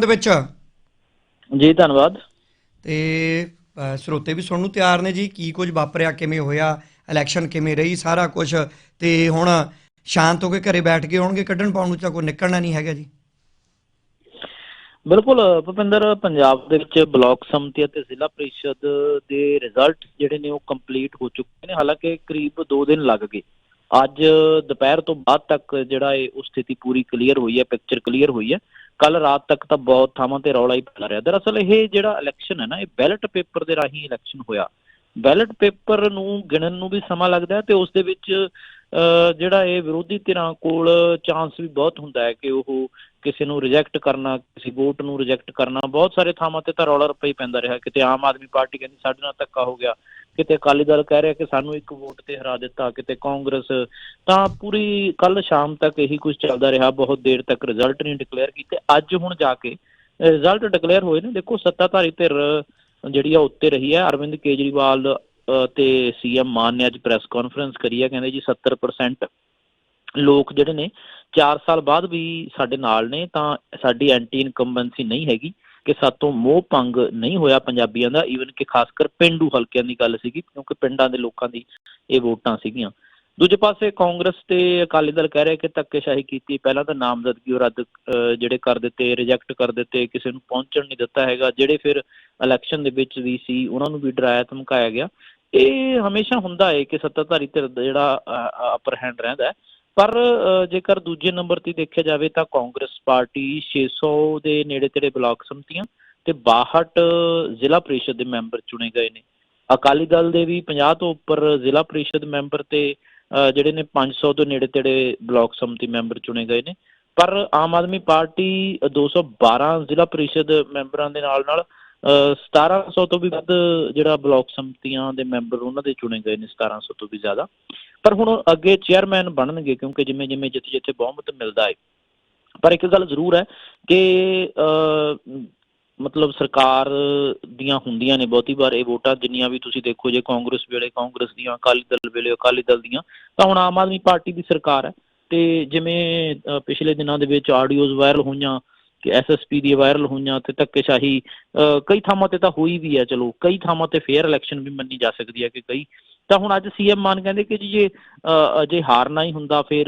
ਦੇ ਵਿੱਚ? ਜੀ ਧੰਨਵਾਦ। ਤੇ ਅ, ਸਰੋਤੇ ਵੀ ਸੁਣਨ ਨੂੰ ਤਿਆਰ ਨੇ ਜੀ। ਕੀ ਕੁਝ ਵਾਪਰਿਆ ਕਿਵੇਂ ਹੋਇਆ ਇਲੈਕਸ਼ਨ ਕਿਵੇਂ ਰਹੀ ਸਾਰਾ ਕੁਝ। ਤੇ ਹੁਣ ਸ਼ਾਂਤ ਹੋ ਕੇ ਘਰੇ ਬੈਠ ਕੇ ਆਉਣਗੇ ਕੱਢਣ ਪਾਉਣ ਨੂੰ ਤਾਂ ਕੋਈ ਨਿਕਲਣਾ ਨਹੀਂ ਹੈਗਾ ਜੀ। ਬਿਲਕੁਲ ਭੁਪਿੰਦਰ ਪੰਜਾਬ ਦੇ ਵਿੱਚ ਬਲਾਕ ਸੰਮਤੀ ਅਤੇ ਜ਼ਿਲ੍ਹਾ ਪ੍ਰੀਸ਼ਦ ਦੇ ਰਿਜ਼ਲਟ ਜਿਹੜੇ ਨੇ ਉਹ ਕੰਪਲੀਟ ਹੋ ਚੁੱਕੇ ਨੇ। ਹਾਲਾਂਕਿ ਕਰੀਬ 2 ਦਿਨ ਲੱਗ ਗਏ। ਅੱਜ ਦੁਪਹਿਰ ਤੋਂ ਬਾਅਦ ਤੱਕ ਜਿਹੜਾ ਇਹ ਉਹ ਸਥਿਤੀ ਪੂਰੀ ਕਲੀਅਰ ਹੋਈ ਹੈ ਪਿਕਚਰ ਕਲੀਅਰ ਹੋਈ ਹੈ। ਕੱਲ ਰਾਤ ਤੱਕ ਤਾਂ ਬਹੁਤ ਥਾਵਾਂ ਤੇ ਰੌਲਾ ਹੀ ਪੈ ਰਿਹਾ। ਦਰਅਸਲ ਇਹ ਜਿਹੜਾ ਇਲੈਕਸ਼ਨ ਹੈ ਨਾ, ਇਹ ਬੈਲਟ ਪੇਪਰ ਦੇ ਰਾਹੀਂ ਇਲੈਕਸ਼ਨ ਹੋਇਆ। ਬੈਲਟ ਪੇਪਰ ਨੂੰ ਗਿਣਨ ਨੂੰ ਵੀ ਸਮਾਂ ਲੱਗਦਾ ਹੈ ਤੇ ਉਸ ਦੇ ਵਿੱਚ ਜਿਹੜਾ ਇਹ ਵਿਰੋਧੀ ਧਿਰਾਂ ਕੋਲ ਚਾਂਸ ਵੀ ਬਹੁਤ ਹੁੰਦਾ ਹੈ ਕਿ ਉਹ ਕਿਸੇ ਨੂੰ ਰਿਜੈਕਟ ਕਰਨਾ, ਕਿਸੇ ਵੋਟ ਨੂੰ ਰਿਜੈਕਟ ਕਰਨਾ, ਬਹੁਤ ਸਾਰੇ ਥਾਵਾਂ ਤੇ ਤਾਂ ਰੌਲਾ ਰੱਪਾ ਹੀ ਪੈਂਦਾ ਰਿਹਾ। ਕਿਤੇ ਆਮ ਆਦਮੀ ਪਾਰਟੀ ਕਹਿੰਦੀ ਸਾਡੇ ਨਾਲ ਧੱਕਾ ਹੋ ਗਿਆ, ਕਿਤੇ ਅਕਾਲੀ ਦਲ ਕਹਿ ਰਿਹਾ ਕਿ ਸਾਨੂੰ ਇੱਕ ਵੋਟ ਤੇ ਹਰਾ ਦਿੱਤਾ, ਕਿਤੇ ਕਾਂਗਰਸ। ਤਾਂ ਪੂਰੀ ਕੱਲ ਸ਼ਾਮ ਤੱਕ ਇਹੀ ਕੁਝ ਚੱਲਦਾ ਰਿਹਾ, ਬਹੁਤ ਦੇਰ ਤੱਕ ਰਿਜ਼ਲਟ ਨਹੀਂ ਡਿਕਲੇਅਰ ਕੀਤੇ। ਅੱਜ ਹੁਣ ਜਾ ਕੇ ਰਿਜ਼ਲਟ ਡਿਕਲੇਅਰ ਹੋਏ ਨੇ, ਦੇਖੋ ਸੱਤਾਧਾਰੀ ਧਿਰ ਜਿਹੜੀ ਆ ਉੱਤੇ ਰਹੀ ਹੈ ਅਰਵਿੰਦ ਕੇਜਰੀਵਾਲ ਅ, ਤੇ ਸੀਐਮ ਮਾਨ ਨੇ ਅੱਜ ਪ੍ਰੈਸ ਕਾਨਫਰੰਸ ਕਰੀ ਹੈ ਕਹਿੰਦੇ ਜੀ 70% ਲੋਕ ਜਿਹੜੇ ਨੇ 4 ਸਾਲ ਬਾਅਦ ਵੀ ਸਾਡੇ ਨਾਲ ਨੇ ਤਾਂ ਸਾਡੀ ਐਂਟੀ ਇਨਕੰਬੈਂਸੀ ਨਹੀਂ ਹੈਗੀ ਕਿ ਸਾਤੋਂ ਮੋਹ ਭੰਗ ਨਹੀਂ ਹੋਇਆ ਪੰਜਾਬੀਆਂ ਦਾ ਈਵਨ ਕਿ ਖਾਸ ਕਰ ਪਿੰਡੂ ਹਲਕਿਆਂ ਦੀ ਗੱਲ ਸੀਗੀ ਕਿਉਂਕਿ ਪਿੰਡਾਂ ਦੇ ਲੋਕਾਂ ਦੀ ਇਹ ਵੋਟਾਂ ਸੀਗੀਆਂ। ਦੂਜੇ ਪਾਸੇ ਕਾਂਗਰਸ ਤੇ ਅਕਾਲੀ ਦਲ ਕਹਿ ਰਹੇ ਕਿ ਧੱਕੇਸ਼ਾਹੀ ਕੀਤੀ, ਪਹਿਲਾਂ ਤਾਂ ਨਾਮਜ਼ਦਗੀ ਉਹ ਰੱਦ ਜਿਹੜੇ ਕਰ ਦਿੱਤੇ ਰਿਜੈਕਟ ਕਰ ਦਿੱਤੇ, ਕਿਸੇ ਨੂੰ ਪਹੁੰਚਣ ਨਹੀਂ ਦਿੱਤਾ ਹੈਗਾ, ਜਿਹੜੇ ਫਿਰ ਇਲੈਕਸ਼ਨ ਦੇ ਵਿੱਚ ਵੀ ਸੀ, ਉਹਨਾਂ ਨੂੰ ਵੀ ਡਰਾਇਆ, ਧਮਕਾਇਆ ਗਿਆ। ਇਹ ਹਮੇਸ਼ਾ ਹੁੰਦਾ ਹੈ ਕਿ ਸੱਤਾਧਾਰੀ ਧਿਰ ਜਿਹੜਾ ਅਪਰ ਹੈਂਡ ਰਹਿੰਦਾ ਹੈ। ਪਰ ਜੇਕਰ ਦੂਜੇ ਨੰਬਰ ਤੇ ਦੇਖਿਆ ਜਾਵੇ ਤਾਂ ਕਾਂਗਰਸ ਪਾਰਟੀ 600 ਦੇ ਨੇੜੇ ਤੇੜੇ ਬਲਾਕ ਸੰਮਤੀਆਂ ਤੇ 62 ਜ਼ਿਲ੍ਹਾ ਪ੍ਰੀਸ਼ਦ ਦੇ ਮੈਂਬਰ ਚੁਣੇ ਗਏ ਨੇ। ਅਕਾਲੀ ਦਲ ਦੇ ਵੀ 50 ਤੋਂ ਉੱਪਰ ਜ਼ਿਲ੍ਹਾ ਪ੍ਰੀਸ਼ਦ ਮੈਂਬਰ ਤੇ ਜਿਹੜੇ ਨੇ 500 ਤੋਂ ਨੇੜੇ ਤੇੜੇ ਬਲਾਕ ਸੰਮਤੀ ਮੈਂਬਰ ਚੁਣੇ ਗਏ ਨੇ। ਪਰ ਆਮ ਆਦਮੀ ਪਾਰਟੀ 212 ਜ਼ਿਲ੍ਹਾ ਪ੍ਰੀਸ਼ਦ ਮੈਂਬਰਾਂ ਦੇ ਨਾਲ ਨਾਲ ਅ, 1700 ਤੋਂ ਵੀ ਵੱਧ ਜਿਹੜਾ ਬਲਾਕ ਸੰਮਤੀਆਂ ਦੇ ਮੈਂਬਰ ਉਹਨਾਂ ਦੇ ਚੁਣੇ ਗਏ ਨੇ 1700 ਤੋਂ ਵੀ ਜ਼ਿਆਦਾ। ਪਰ ਹੁਣ ਅੱਗੇ ਚੇਅਰਮੈਨ ਬਣਨਗੇ ਕਿਉਂਕਿ ਜਿਵੇਂ ਜਿਵੇਂ ਜਿੱਥੇ ਜਿੱਥੇ ਬਹੁਮਤ ਮਿਲਦਾ ਹੈ। ਪਰ ਇੱਕ ਗੱਲ ਜ਼ਰੂਰ ਹੈ ਕਿ ਅ, ਮਤਲਬ ਸਰਕਾਰ ਦੀਆਂ ਹੁੰਦੀਆਂ ਨੇ ਬਹੁਤੀ ਵਾਰ ਇਹ ਵੋਟਾਂ ਜਿੰਨੀਆਂ ਵੀ ਤੁਸੀਂ ਦੇਖੋ ਜੇ ਕਾਂਗਰਸ ਵੇਲੇ ਕਾਂਗਰਸ ਦੀਆਂ ਅਕਾਲੀ ਦਲ ਵੇਲੇ ਅਕਾਲੀ ਦਲ ਦੀਆਂ ਤਾਂ ਹੁਣ ਆਮ ਆਦਮੀ ਪਾਰਟੀ ਦੀ ਸਰਕਾਰ ਹੈ। ਤੇ ਜਿਵੇਂ ਪਿਛਲੇ ਦਿਨਾਂ ਦੇ ਵਿੱਚ ਆਡੀਓਜ਼ ਵਾਇਰਲ ਹੋਈਆਂ ਕਿ ਐਸਐਸਪੀ ਦੀ ਵਾਇਰਲ ਹੋਈਆਂ ਤੇ ਧੱਕੇਸ਼ਾਹੀ ਕਈ ਥਾਵਾਂ ਤੇ ਤਾਂ ਹੋਈ ਵੀ ਹੈ ਚਲੋ ਕਈ ਥਾਵਾਂ ਤੇ ਫੇਅਰ ਇਲੈਕਸ਼ਨ ਵੀ ਮੰਨੀ ਜਾ ਸਕਦੀ ਹੈ ਕਿ ਕਈ। ਤਾਂ ਹੁਣ ਅੱਜ ਸੀਐਮ ਮਾਨ ਕਹਿੰਦੇ ਕਿ ਜੀ ਜੇ ਅ, ਜੇ ਹਾਰਨਾ ਹੀ ਹੁੰਦਾ ਫਿਰ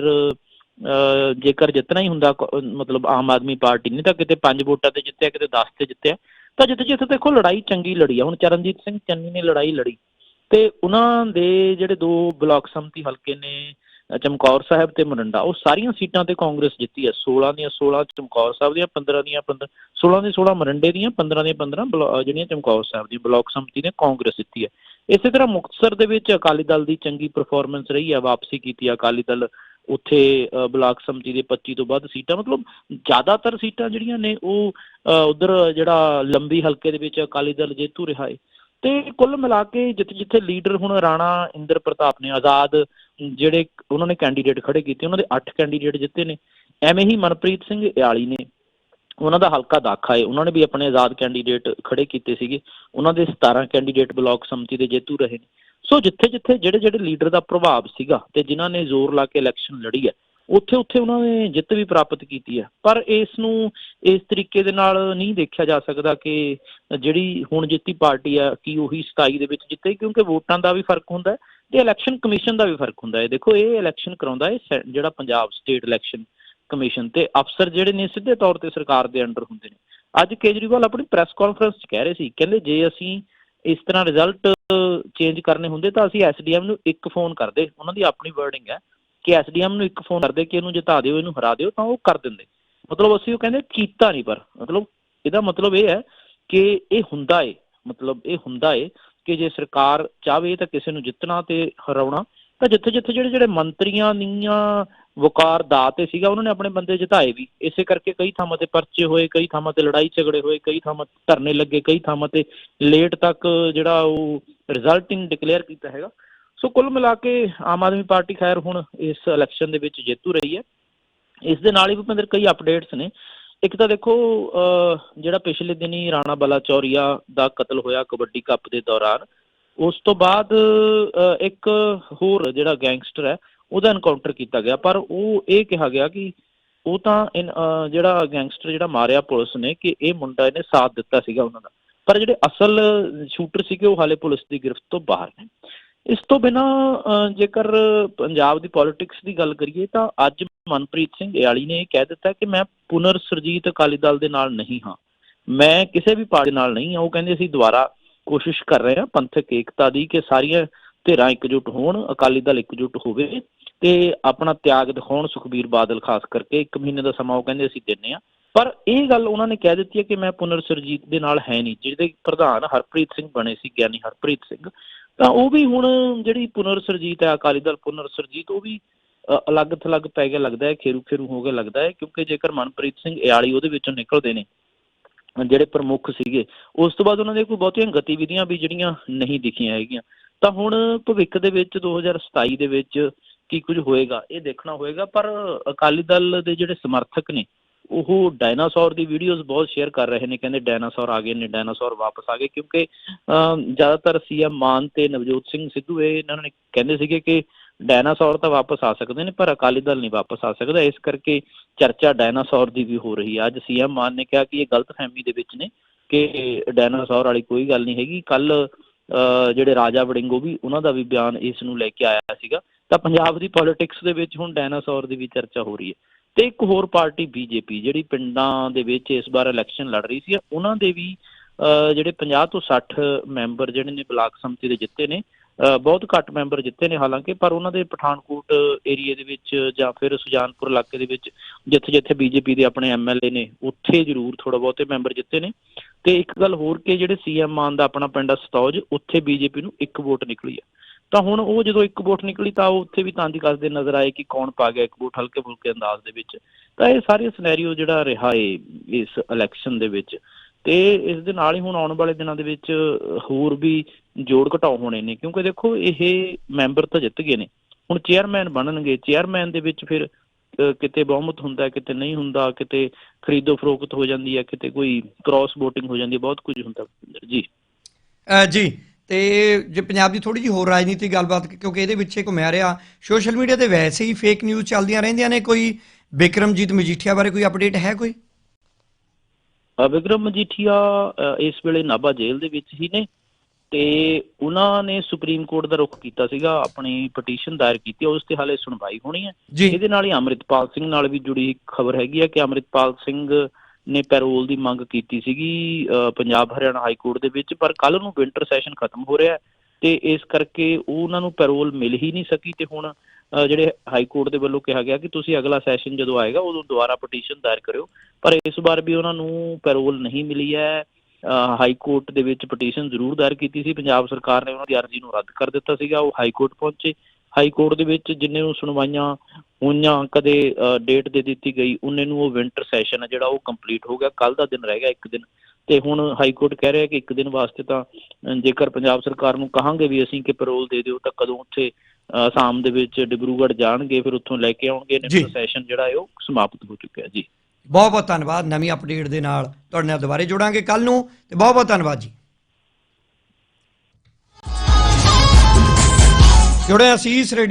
ਜੇਕਰ ਜਿੱਤਣਾ ਹੀ ਹੁੰਦਾ ਮਤਲਬ ਆਮ ਆਦਮੀ ਪਾਰਟੀ ਨੇ ਤਾਂ ਕਿਤੇ 5 ਵੋਟਾਂ ਤੇ ਜਿੱਤਿਆ, ਕਿਤੇ 10 ਤੇ ਜਿੱਤਿਆ, ਤਾਂ ਜਿੱਥੇ ਜਿੱਥੇ ਦੇਖੋ ਲੜਾਈ ਚੰਗੀ ਲੜੀ ਆ। ਹੁਣ ਚਰਨਜੀਤ ਸਿੰਘ ਚੰਨੀ ਨੇ ਲੜਾਈ ਲੜੀ। ਤੇ ਉਹਨਾਂ ਦੇ ਜਿਹੜੇ ਦੋ ਬਲਾਕ ਸੰਮਤੀ ਹਲਕੇ ਨੇ ਚਮਕੌਰ ਸਾਹਿਬ ਤੇ ਮੋਰਿੰਡਾ, ਉਹ ਸਾਰੀਆਂ ਸੀਟਾਂ ਤੇ ਕਾਂਗਰਸ ਜਿੱਤੀ ਹੈ 16 ਦੀਆਂ 16 ਚਮਕੌਰ ਸਾਹਿਬ ਦੀਆਂ 15 ਦੀਆਂ 15 16 ਦੀਆਂ 16 ਮੋਰਿੰਡੇ ਦੀਆਂ 15 ਦੀਆਂ 15 ਬਲਾ- ਜਿਹੜੀਆਂ ਚਮਕੌਰ ਸਾਹਿਬ ਦੀਆਂ ਬਲਾਕ ਸੰਮਤੀ ਨੇ, ਕਾਂਗਰਸ ਜਿੱਤੀ ਹੈ ਇਸੇ ਤਰ੍ਹਾਂ ਮੁਕਤਸਰ ਦੇ ਵਿੱਚ ਅਕਾਲੀ ਦਲ ਦੀ ਚੰਗੀ ਪਰਫਾਰਮੈਂਸ ਰਹੀ ਹੈ ਵਾਪਸੀ ਕੀਤੀ ਅਕਾਲੀ ਦਲ। ਉੱਥੇ ਬਲਾਕ ਸਮਿਤੀ ਦੇ 25 ਤੋਂ ਵੱਧ ਸੀਟਾਂ, ਮਤਲਬ ਜ਼ਿਆਦਾਤਰ ਸੀਟਾਂ ਜਿਹੜੀਆਂ ਨੇ ਉਹ ਉਧਰ ਜਿਹੜਾ ਲੰਬੀ ਹਲਕੇ ਦੇ ਵਿੱਚ ਅਕਾਲੀ ਦਲ, ਜੇਤੂ ਰਿਹਾ ਹੈ ਤੇ ਕੁੱਲ ਮਿਲਾ ਕੇ ਜਿੱਥੇ ਜਿੱਥੇ ਲੀਡਰ ਹੁਣ ਰਾਣਾ ਇੰਦਰ ਪ੍ਰਤਾਪ ਨੇ, ਆਜ਼ਾਦ, ਜਿਹੜੇ ਉਹਨਾਂ ਨੇ ਕੈਂਡੀਡੇਟ ਖੜੇ ਕੀਤੇ, ਉਹਨਾਂ ਦੇ 8 ਕੈਂਡੀਡੇਟ ਜਿੱਤੇ ਨੇ। ਐਵੇਂ ਹੀ ਮਨਪ੍ਰੀਤ ਸਿੰਘ ਇਆਲੀ ਨੇ, ਉਹਨਾਂ ਦਾ ਹਲਕਾ ਦਾਖਾ ਹੈ ਉਹਨਾਂ ਨੇ ਵੀ ਆਪਣੇ ਆਜ਼ਾਦ ਕੈਂਡੀਡੇਟ ਖੜੇ ਕੀਤੇ ਸੀਗੇ। ਉਹਨਾਂ ਦੇ 17 ਕੈਂਡੀਡੇਟ ਬਲਾਕ ਸਮਿਤੀ ਦੇ ਜੇਤੂ ਰਹੇ ਨੇ। ਸੋ ਜਿੱਥੇ ਜਿੱਥੇ ਜਿਹੜੇ ਜਿਹੜੇ ਲੀਡਰ ਦਾ ਪ੍ਰਭਾਵ ਸੀਗਾ ਤੇ ਜਿਨ੍ਹਾਂ ਨੇ ਜ਼ੋਰ ਲਾ ਕੇ ਇਲੈਕਸ਼ਨ ਲੜੀ ਹੈ, ਉੱਥੇ ਉੱਥੇ ਉਹਨਾਂ ਨੇ ਜਿੱਤ ਵੀ ਪ੍ਰਾਪਤ ਕੀਤੀ ਹੈ। ਪਰ ਇਸ ਨੂੰ ਇਸ ਤਰੀਕੇ ਦੇ ਨਾਲ ਨਹੀਂ ਦੇਖਿਆ ਜਾ ਸਕਦਾ ਕਿ ਜਿਹੜੀ ਹੁਣ ਜਿੱਤੀ ਪਾਰਟੀ ਆ, ਕੀ ਉਹੀ 27 ਦੇ ਵਿੱਚ ਜਿੱਤੇ, ਕਿਉਂਕਿ ਵੋਟਾਂ ਦਾ ਵੀ ਫ਼ਰਕ ਹੁੰਦਾ ਹੈ ਤੇ ਇਲੈਕਸ਼ਨ ਕਮਿਸ਼ਨ ਦਾ ਵੀ ਫ਼ਰਕ ਹੁੰਦਾ ਹੈ। ਦੇਖੋ, ਇਹ ਇਲੈਕਸ਼ਨ ਕਰਾਉਂਦਾ ਹੈ ਸੈ- ਜਿਹੜਾ ਪੰਜਾਬ ਸਟੇਟ ਇਲੈਕਸ਼ਨ ਕਮਿਸ਼ਨ ਤੇ ਅਫਸਰ ਜਿਹੜੇ ਨੇ ਸਿੱਧੇ ਤੌਰ ਤੇ ਸਰਕਾਰ ਦੇ ਅੰਡਰ ਹੁੰਦੇ ਨੇ। ਅੱਜ ਕੇਜਰੀਵਾਲ ਆਪਣੀ ਪ੍ਰੈਸ ਕਾਨਫਰੰਸ 'ਚ ਕਹਿ ਰਹੇ ਸੀ, ਕਹਿੰਦੇ ਜੇ ਅਸੀਂ ਇਸ ਤਰ੍ਹਾਂ ਰਿਜ਼ਲਟ ਚੇਂਜ ਕਰਨੇ ਹੁੰਦੇ ਤਾਂ ਅਸੀਂ ਐਸਡੀਐਮ ਨੂੰ ਇੱਕ ਫੋਨ ਕਰਦੇ, ਉਹਨਾਂ ਦੀ ਆਪਣੀ ਵਰਡਿੰਗ ਹੈ ਕਿ ਐਸਡੀਐਮ ਨੂੰ ਇੱਕ ਫੋਨ ਕਰਦੇ ਕਿ ਇਹਨੂੰ ਜਿਤਾ ਦਿਓ, ਇਹਨੂੰ ਹਰਾ ਦਿਓ, ਤਾਂ ਉਹ ਕਰ ਦਿੰਦੇ। ਮਤਲਬ ਅਸੀਂ ਉਹ ਕਹਿੰਦੇ ਕੀਤਾ ਨਹੀਂ ਪਰ, ਮਤਲਬ ਇਹਦਾ ਮਤਲਬ ਇਹ ਹੈ ਕਿ ਇਹ ਹੁੰਦਾ ਏ, ਮਤਲਬ ਇਹ ਹੁੰਦਾ ਏ ਕਿ ਜੇ ਸਰਕਾਰ ਚਾਹਵੇ ਤਾਂ ਕਿਸੇ ਨੂੰ ਜਿੱਤਣਾ ਤੇ ਹਰਾਉਣਾ, ਤਾਂ ਜਿੱਥੇ ਜਿੱਥੇ ਜਿਹੜੇ ਜਿਹੜੇ ਮੰਤਰੀਆਂ ਦੀਆਂ ਵਕਾਰ ਦਾ ਤੇ ਸੀਗਾ ਉਹਨਾਂ ਨੇ ਆਪਣੇ ਬੰਦੇ ਜਿਤਾਏ ਵੀ। ਇਸੇ ਕਰਕੇ ਕਈ ਥਾਵਾਂ ਤੇ ਪਰਚੇ ਹੋਏ ਕਈ ਥਾਵਾਂ ਤੇ ਲੜਾਈ ਝਗੜੇ ਹੋਏ ਕਈ ਥਾਵਾਂ ਧਰਨੇ ਲੱਗੇ ਕਈ ਥਾਵਾਂ ਤੇ ਲੇਟ ਤੱਕ ਜਿਹੜਾ ਉਹ ਰਿਜ਼ਲਟ ਡਿਕਲੇਅਰ ਕੀਤਾ ਹੈਗਾ। ਸੋ ਕੁੱਲ ਮਿਲਾ ਕੇ ਆਮ ਆਦਮੀ ਪਾਰਟੀ ਖੈਰ ਹੁਣ ਇਸ ਇਲੈਕਸ਼ਨ ਦੇ ਵਿੱਚ ਜੇਤੂ ਰਹੀ ਹੈ। ਇਸ ਦੇ ਨਾਲ ਹੀ ਭੁਪਿੰਦਰ ਕਈ ਅਪਡੇਟਸ ਨੇ। ਇੱਕ ਤਾਂ ਦੇਖੋ ਅਹ, ਜਿਹੜਾ ਪਿਛਲੇ ਦਿਨੀ ਰਾਣਾ ਬਲਾਚੌਰੀਆ ਦਾ ਕਤਲ ਹੋਇਆ ਕਬੱਡੀ ਕੱਪ ਦੇ ਦੌਰਾਨ ਉਸ ਤੋਂ ਬਾਅਦ ਇੱਕ ਹੋਰ ਜਿਹੜਾ ਗੈਂਗਸਟਰ ਹੈ ਉਹਦਾ ਐਨਕਾਊਂਟਰ ਕੀਤਾ ਗਿਆ, ਪਰ ਉਹ ਇਹ ਕਿਹਾ ਗਿਆ ਕਿ ਉਹ ਤਾਂ ਇਨ- ਜਿਹੜਾ ਗੈਂਗਸਟਰ ਜਿਹੜਾ ਮਾਰਿਆ ਪੁਲਿਸ ਨੇ ਕਿ ਇਹ ਮੁੰਡਾ ਇਹਨੇ ਸਾਥ ਦਿੱਤਾ ਸੀਗਾ ਉਹਨਾਂ ਦਾ। ਪਰ ਜਿਹੜੇ ਅਸਲ ਸ਼ੂਟਰ ਸੀਗੇ ਉਹ ਹਾਲੇ ਪੁਲਿਸ ਦੀ ਗ੍ਰਿਫਤ ਤੋਂ ਬਾਹਰ ਨੇ। ਇਸ ਤੋਂ ਬਿਨਾ ਜੇਕਰ ਪੰਜਾਬ ਦੀ ਪੋਲਿਟਿਕਸ ਦੀ ਗੱਲ ਕਰੀਏ ਤਾਂ ਅੱਜ ਮਨਪ੍ਰੀਤ ਸਿੰਘ ਇਆਲੀ ਨੇ ਇਹ ਕਹਿ ਦਿੱਤਾ ਕਿ ਮੈਂ ਪੁਨਰ ਸਰਜੀਤ ਅਕਾਲੀ ਦਲ ਦੇ ਨਾਲ ਨਹੀਂ ਹਾਂ। ਮੈਂ ਕਿਸੇ ਵੀ ਪਾਰਟੀ ਨਾਲ ਨਹੀਂ ਹਾਂ। ਉਹ ਕਹਿੰਦੇ ਅਸੀਂ ਦੁਬਾਰਾ ਕੋਸ਼ਿਸ਼ ਕਰ ਰਹੇ ਹਾਂ ਪੰਥਕ ਏਕਤਾ ਦੀ ਕਿ ਸਾਰੀਆਂ ਧਿਰਾਂ ਇਕਜੁੱਟ ਹੋਣ, ਅਕਾਲੀ ਦਲ ਇਕਜੁੱਟ ਹੋਵੇ। ਤੇ ਆਪਣਾ ਤਿਆਗ ਦਿਖਾਉਣ ਸੁਖਬੀਰ ਬਾਦਲ ਖਾਸ ਕਰਕੇ 1 ਮਹੀਨੇ ਦਾ ਸਮਾਂ ਉਹ ਕਹਿੰਦੇ ਅਸੀਂ ਦਿੰਨੇ ਆ ਪਰ ਇਹ ਗੱਲ ਉਹਨਾਂ ਨੇ ਕਹਿ ਦਿੱਤੀ ਹੈ ਕਿ ਮੈਂ ਪੁਨਰ ਸਰਜੀਤ ਦੇ ਨਾਲ ਹੈ ਨਹੀਂ, ਜਿਹਦੇ ਪ੍ਰਧਾਨ ਹਰਪ੍ਰੀਤ ਸਿੰਘ ਬਣੇ ਸੀ, ਗਿਆਨੀ ਹਰਪ੍ਰੀਤ ਸਿੰਘ। ਤਾਂ ਉਹ ਵੀ ਹੁਣ ਜਿਹੜੀ ਪੁਨਰ ਸਰਜੀਤ ਹੈ, ਅਕਾਲੀ ਦਲ ਪੁਨਰ ਸਰਜੀਤ, ਉਹ ਵੀ ਅਲੱਗ ਥਲੱਗ ਪੈ ਗਿਆ, ਲੱਗਦਾ ਹੈ ਖੇਰੂ ਖੇਰੂ ਹੋ ਗਿਆ, ਲੱਗਦਾ ਹੈ, ਕਿਉਂਕਿ ਜੇਕਰ ਮਨਪ੍ਰੀਤ ਸਿੰਘ ਇਆਲੀ ਉਹਦੇ ਵਿੱਚੋਂ ਨਿਕਲਦੇ ਨੇ, ਜਿਹੜੇ ਪ੍ਰਮੁੱਖ ਸੀਗੇ, ਉਸ ਤੋਂ ਬਾਅਦ ਉਹਨਾਂ ਦੇ ਕੋਈ ਬਹੁਤੀਆਂ ਗਤੀਵਿਧੀਆਂ ਵੀ ਜਿਹੜੀਆਂ ਨਹੀਂ ਦਿਖੀਆਂ ਹੈਗੀਆਂ। ਤਾਂ ਹੁਣ ਭਵਿੱਖ ਦੇ ਵਿੱਚ 2027 ਦੇ ਵਿੱਚ ਕੀ ਕੁਝ ਹੋਏਗਾ ਇਹ ਦੇਖਣਾ ਹੋਏਗਾ ਪਰ ਅਕਾਲੀ ਦਲ ਦੇ ਜਿਹੜੇ ਸਮਰਥਕ ਨੇ ਉਹ ਡਾਇਨਾਸੌਰ ਦੀ ਵੀਡੀਓਜ਼ ਬਹੁਤ ਸ਼ੇਅਰ ਕਰ ਰਹੇ ਨੇ ਕਹਿੰਦੇ ਡਾਇਨਾਸੌਰ ਆ ਗਏ ਨੇ ਡਾਇਨਾਸੌਰ ਵਾਪਸ ਆ ਗਏ ਕਿਉਂਕਿ ਅਮ, ਜ਼ਿਆਦਾਤਰ ਸੀਐਮ ਮਾਨ ਤੇ ਨਵਜੋਤ ਸਿੰਘ ਸਿੱਧੂ ਇਹ ਇਹਨਾਂ ਨੇ ਕਹਿੰਦੇ ਸੀਗੇ ਕਿ ਡਾਇਨਾਸੌਰ ਤਾਂ ਵਾਪਸ ਆ ਸਕਦੇ ਨੇ ਪਰ ਅਕਾਲੀ ਦਲ ਨਹੀਂ ਵਾਪਸ ਆ ਸਕਦਾ ਇਸ ਕਰਕੇ ਚਰਚਾ ਡਾਇਨਾਸੌਰ ਦੀ ਵੀ ਹੋ ਰਹੀ ਹੈ। ਅੱਜ ਸੀਐਮ ਮਾਨ ਨੇ ਕਿਹਾ ਕਿ ਇਹ ਗਲਤਫਹਿਮੀ ਦੇ ਵਿੱਚ ਨੇ ਕਿ ਡਾਇਨਾਸੌਰ ਵਾਲੀ ਕੋਈ ਗੱਲ ਨਹੀਂ ਹੈਗੀ। ਕੱਲ ਜਿਹੜੇ ਰਾਜਾ ਵੜਿੰਗੋ ਵੀ ਉਹਨਾਂ ਦਾ ਵੀ ਬਿਆਨ ਇਸ ਨੂੰ ਲੈ ਕੇ ਆਇਆ ਸੀਗਾ। ਤਾਂ ਪੰਜਾਬ ਦੀ ਪੋਲਿਟਿਕਸ ਦੇ ਵਿੱਚ ਹੁਣ ਡਾਇਨਾਸੌਰ ਦੀ ਵੀ ਚਰਚਾ ਹੋ ਰਹੀ ਹੈ। ਤੇ ਇੱਕ ਹੋਰ ਪਾਰਟੀ ਬੀਜੇਪੀ, ਜਿਹੜੀ ਪਿੰਡਾਂ ਦੇ ਵਿੱਚ ਇਸ ਵਾਰ ਇਲੈਕਸ਼ਨ ਲੜ ਰਹੀ ਸੀ, ਉਹਨਾਂ ਦੇ ਵੀ ਜਿਹੜੇ 50 ਤੋਂ 60 ਮੈਂਬਰ ਜਿਹੜੇ ਨੇ ਬਲਾਕ ਸੰਮਤੀ ਦੇ ਜਿੱਤੇ ਨੇ ਬਹੁਤ ਘੱਟ ਮੈਂਬਰ ਜਿੱਤੇ ਨੇ ਹਾਲਾਂਕਿ, ਪਰ ਉਹਨਾਂ ਦੇ ਪਠਾਨਕੋਟ ਏਰੀਏ ਦੇ ਵਿੱਚ ਜਾਂ ਫਿਰ ਸੁਜਾਨਪੁਰ ਇਲਾਕੇ ਦੇ ਵਿੱਚ ਜਿੱਥੇ ਜਿੱਥੇ ਬੀਜੇਪੀ ਦੇ ਆਪਣੇ ਐਮਐਲਏ ਨੇ, ਉੱਥੇ ਜ਼ਰੂਰ ਥੋੜਾ ਬਹੁਤੇ ਮੈਂਬਰ ਜਿੱਤੇ ਨੇ। ਤੇ ਇੱਕ ਗੱਲ ਹੋਰ ਕਿ ਜਿਹੜੇ ਸੀਐਮ ਮਾਨ ਦਾ ਆਪਣਾ ਪਿੰਡ ਆ ਸਤੌਜ, ਉੱਥੇ ਬੀਜੇਪੀ ਨੂੰ ਇੱਕ ਵੋਟ ਨਿਕਲੀ ਆ। ਤਾਂ ਹੁਣ ਉਹ ਜਦੋਂ ਇੱਕ ਵੋਟ ਨਿਕਲੀ ਤਾਂ ਉਹ ਉੱਥੇ ਵੀ ਤਾਂਦੀ ਕੱਸਦੇ ਨਜ਼ਰ ਆਏ ਕਿ ਕੌਣ ਪਾ ਗਿਆ ਇੱਕ ਵੋਟ ਹਲਕੇ ਫੁਲਕੇ ਅੰਦਾਜ਼ ਦੇ ਵਿੱਚ। ਤਾਂ ਇਹ ਸਾਰੇ ਸਿਨੈਰੀਓ ਜਿਹੜਾ ਰਿਹਾ ਏ, ਇਸ ਇਲੈਕਸ਼ਨ ਦੇ ਵਿੱਚ। ਤੇ ਇਸ ਦੇ ਨਾਲ ਹੀ ਹੁਣ ਆਉਣ ਵਾਲੇ ਦਿਨਾਂ ਦੇ ਵਿੱਚ ਹੋਰ ਵੀ ਜੋੜ ਘਟਾਓ ਹੋਣੇ ਨੇ। ਕਿਉਂਕਿ ਦੇਖੋ, ਇਹ ਮੈਂਬਰ ਤਾਂ ਜਿੱਤ ਗਏ ਨੇ। ਹੁਣ ਚੇਅਰਮੈਨ ਬਣਨਗੇ। ਚੇਅਰਮੈਨ ਦੇ ਵਿੱਚ ਫਿਰ ਕਿਤੇ ਬਹੁਮਤ ਹੁੰਦਾ ਕਿਤੇ ਨਹੀਂ ਹੁੰਦਾ, ਕਿਤੇ ਖਰੀਦੋ ਫਰੋਖਤ ਹੋ ਜਾਂਦੀ ਹੈ, ਕਿਤੇ ਕੋਈ ਕ੍ਰਾਸ VOTING ਹੋ ਜਾਂਦੀ ਹੈ, ਬਹੁਤ ਕੁਝ ਹੁੰਦਾ। ਜੀ। ਜੀ। ਤੇ ਜੇ ਪੰਜਾਬ ਦੀ ਥੋੜੀ ਜਿਹੀ ਹੋਰ ਰਾਜਨੀਤੀ ਗੱਲਬਾਤ ਕਿਉਂਕਿ ਇਹਦੇ ਵਿੱਚ ਘੁੰਮਿਆ ਰਿਹਾ ਸੋਸ਼ਲ ਮੀਡੀਆ ਤੇ ਵੈਸੇ ਹੀ ਫੇਕ ਨਿਊਜ਼ ਚੱਲਦੀਆਂ ਰਹਿੰਦੀਆਂ ਨੇ ਕੋਈ ਬਿਕਰਮਜੀਤ ਮਜੀਠੀਆ ਬਾਰੇ ਕੋਈ ਅਪਡੇਟ ਹੈ ਕੋਈ? ਵਿਕਰਮ ਮਜੀਠੀਆ ਇਸ ਵੇਲੇ ਨਾਭਾ ਜੇਲ੍ਹ ਦੇ ਵਿੱਚ ਹੀ ਨੇ ਤੇ ਉਹਨਾਂ ਨੇ ਸੁਪਰੀਮ ਕੋਰਟ ਦਾ ਰੁਖ ਕੀਤਾ ਸੀਗਾ ਆਪਣੀ ਪਟੀਸ਼ਨ ਦਾਇਰ ਕੀਤੀ ਉਸ ਤੇ ਹਾਲੇ ਸੁਣਵਾਈ ਹੋਣੀ ਹੈ। ਜੀ। ਇਹਦੇ ਨਾਲ ਹੀ ਅੰਮ੍ਰਿਤਪਾਲ ਸਿੰਘ ਨਾਲ ਵੀ ਜੁੜੀ ਖਬਰ ਹੈਗੀ ਹੈ ਕਿ ਅੰਮ੍ਰਿਤਪਾਲ ਸਿੰਘ ਨੇ ਪੈਰੋਲ ਦੀ ਮੰਗ ਕੀਤੀ ਸੀਗੀ ਪੰਜਾਬ ਹਰਿਆਣਾ ਹਾਈ ਕੋਰਟ ਦੇ ਵਿੱਚ ਪਰ ਕੱਲ ਨੂੰ ਵਿੰਟਰ ਸੈਸ਼ਨ ਖਤਮ ਹੋ ਰਿਹਾ ਤੇ ਇਸ ਕਰਕੇ ਉਹਨਾਂ ਨੂੰ ਪੈਰੋਲ ਮਿਲ ਹੀ ਨਹੀਂ ਸਕੀ ਤੇ ਹੁਣ ਜਿਹੜੇ ਹਾਈ ਕੋਰਟ ਦੇ ਵੱਲੋਂ ਕਿਹਾ ਗਿਆ ਕਿ ਤੁਸੀਂ ਅਗਲਾ ਸੈਸ਼ਨ ਜਦੋਂ ਆਏਗਾ ਉਦੋਂ ਦੁਬਾਰਾ ਪਟੀਸ਼ਨ ਦਾਇਰ ਕਰਿਓ। ਪਰ ਇਸ ਵਾਰ ਵੀ ਉਹਨਾਂ ਨੂੰ ਪੈਰੋਲ ਨਹੀਂ ਮਿਲੀ ਹੈ। ਅ, ਹਾਈ ਕੋਰਟ ਦੇ ਵਿੱਚ ਪਟੀਸ਼ਨ ਜ਼ਰੂਰ ਦਾਇਰ ਕੀਤੀ ਸੀ। ਪੰਜਾਬ ਸਰਕਾਰ ਨੇ ਉਹਨਾਂ ਦੀ ਅਰਜ਼ੀ ਨੂੰ ਰੱਦ ਕਰ ਦਿੱਤਾ ਸੀਗਾ। ਉਹ ਹਾਈ ਕੋਰਟ ਪਹੁੰਚੇ। ਹਾਈ ਕੋਰਟ ਦੇ ਵਿੱਚ ਜਿੰਨੇ ਨੂੰ ਸੁਣਵਾਈਆਂ ਹੋਈਆਂ ਕਦੇ ਡੇਟ ਦੇ ਦਿੱਤੀ ਗਈ ਉਹਨੇ ਨੂੰ ਉਹ ਵਿੰਟਰ ਸੈਸ਼ਨ ਹੈ ਜਿਹੜਾ ਉਹ ਕੰਪਲੀਟ ਹੋ ਗਿਆ ਕੱਲ ਦਾ ਦਿਨ ਰਹਿ ਗਿਆ ਇੱਕ ਦਿਨ। ਤੇ ਹੁਣ ਹਾਈ ਕੋਰਟ ਕਹਿ ਰਿਹਾ ਕਿ ਇੱਕ ਦਿਨ ਵਾਸਤੇ ਤਾਂ ਜੇਕਰ ਪੰਜਾਬ ਸਰਕਾਰ ਨੂੰ ਕਹਾਂਗੇ ਵੀ ਅਸੀਂ ਕਿ ਪੈਰੋਲ ਦੇ ਦਿਓ ਤਾਂ ਕਦੋਂ ਉੱਥੇ ਅ, ਅਸਾਮ ਦੇ ਵਿੱਚ ਡਿਬਰੂਗੜ੍ਹ ਜਾਣਗੇ ਫਿਰ ਉੱਥੋਂ ਲੈ ਕੇ ਆਉਣਗੇ। ਵਿੰਟਰ ਸੈਸ਼ਨ ਜਿਹੜਾ ਹੈ ਉਹ ਸਮਾਪਤ ਹੋ ਚੁੱਕਿਆ ਜੀ। ਬਹੁਤ ਬਹੁਤ ਧੰਨਵਾਦ ਨਵੀਂ ਅਪਡੇਟ ਦੇ ਨਾਲ ਤੁਹਾਡੇ ਨਾਲ ਦੁਬਾਰੇ ਜੁੜਾਂਗੇ ਕੱਲ ਨੂੰ ਤੇ ਬਹੁਤ ਬਹੁਤ ਧੰਨਵਾਦ ਜੀ। ਜੁੜੇ ਅਸੀਂ ਇਸ ਰੇਡੀਓ